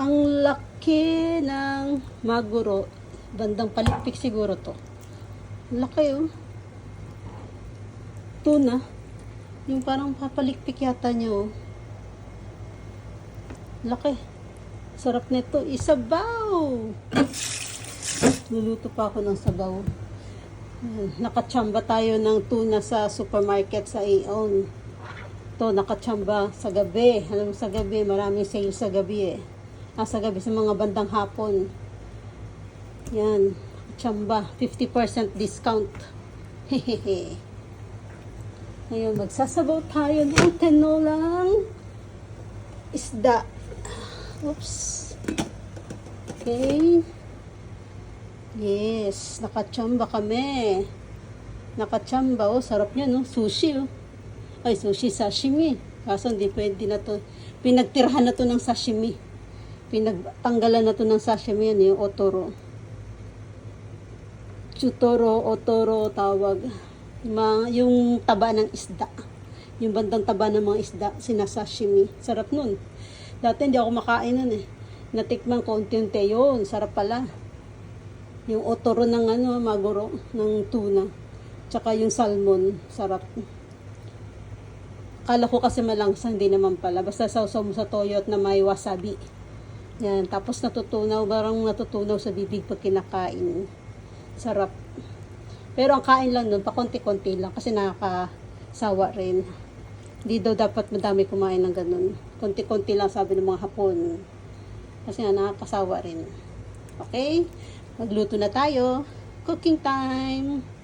Ang laki ng maguro. Bandang palikpik siguro to. Laki oh. Tuna. Yung parang papalikpik yata niya oh. Laki. Sarap nito. Isabaw! Luluto pa ako ng sabaw. Nakachamba tayo ng tuna sa supermarket sa Aeon. To nakachamba sa gabi. Alam mo sa gabi, maraming sale sa gabi eh. Ah, sa gabi, sa mga bandang hapon. Yan. Chamba. 50% discount. Hehehe. Ngayon, magsasabaw tayo ng tinolang isda. Oops. Okay. Yes, nakachamba kami. Nakachamba, oh, sarap niya, no? Sushi, oh. Ay, sushi sashimi. Kaso hindi pwede na to. Pinagtirahan na to ng sashimi. Pinagtanggalan na to ng sashimi yan, yung otoro. Chutoro, otoro, tawag. Mga- yung taba ng isda. Yung bandang taba ng mga isda, sinasashimi. Sarap nun. Dati hindi ako makain nun eh. Natikman ko unti-unti yun. Sarap pala. Yung otoro ng ano, maguro, ng tuna. Tsaka yung salmon, sarap. Akala ko kasi malangsa, hindi naman pala. Basta sausaw mo sa toyo at na may wasabi. Yan, tapos natutunaw, parang natutunaw sa bibig pag kinakain. Sarap. Pero ang kain lang nun, pakonti-konti lang kasi nakakasawa rin. Hindi daw dapat madami kumain ng ganun. Konti-konti lang sabi ng mga hapon. Kasi nga nakakasawa rin. Okay? Magluto na tayo. Cooking time!